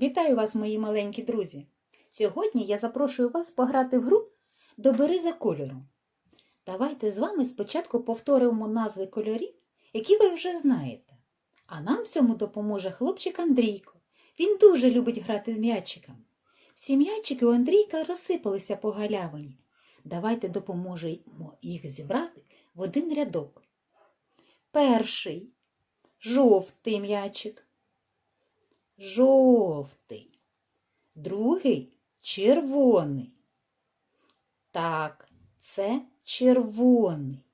Вітаю вас, мої маленькі друзі! Сьогодні я запрошую вас пограти в гру Добери за кольором. Давайте з вами спочатку повторимо назви кольорів, які ви вже знаєте. А нам в цьому допоможе хлопчик Андрійко. Він дуже любить грати з м'ячиками. Всі м'ячики у Андрійка розсипалися по галявині. Давайте допоможемо їх зібрати в один рядок. Перший жовтий м'ячик жовтий, другий червоний. Так, це червоний.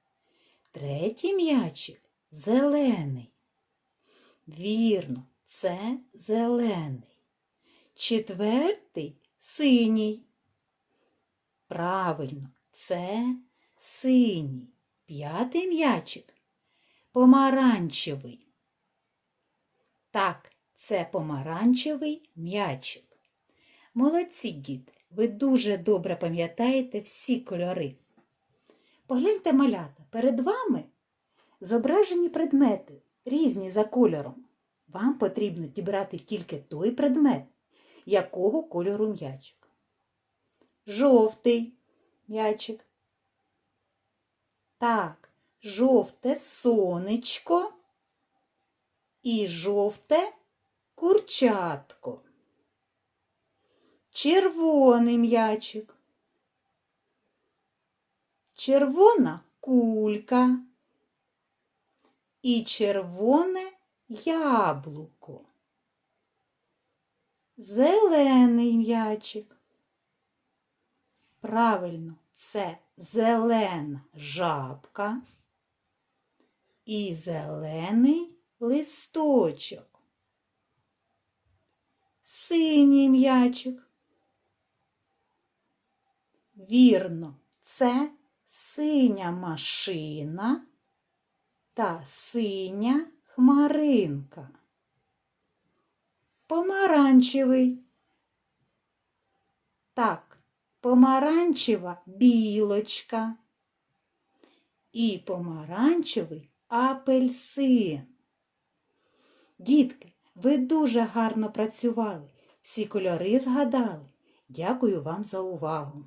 Третій м'ячик зелений. Вірно, це зелений. Четвертий синій. Правильно, це синій. П'ятий м'ячик помаранчевий. Так, це помаранчевий м'ячик. Молодці, діти, ви дуже добре пам'ятаєте всі кольори. Погляньте малята, перед вами зображені предмети, різні за кольором. Вам потрібно дібрати тільки той предмет, якого кольору м'ячик. Жовтий м'ячик. Так, жовте сонечко і жовте курчатко. Червоний м'ячик. Червона кулька і червоне яблуко. Зелений м'ячик. Правильно, це зелена жабка і зелений листочок синій м'ячик. Вірно, це синя машина та синя хмаринка. Помаранчевий. Так, помаранчева білочка і помаранчевий апельсин. Дітки, ви дуже гарно працювали, всі кольори згадали. Дякую вам за увагу!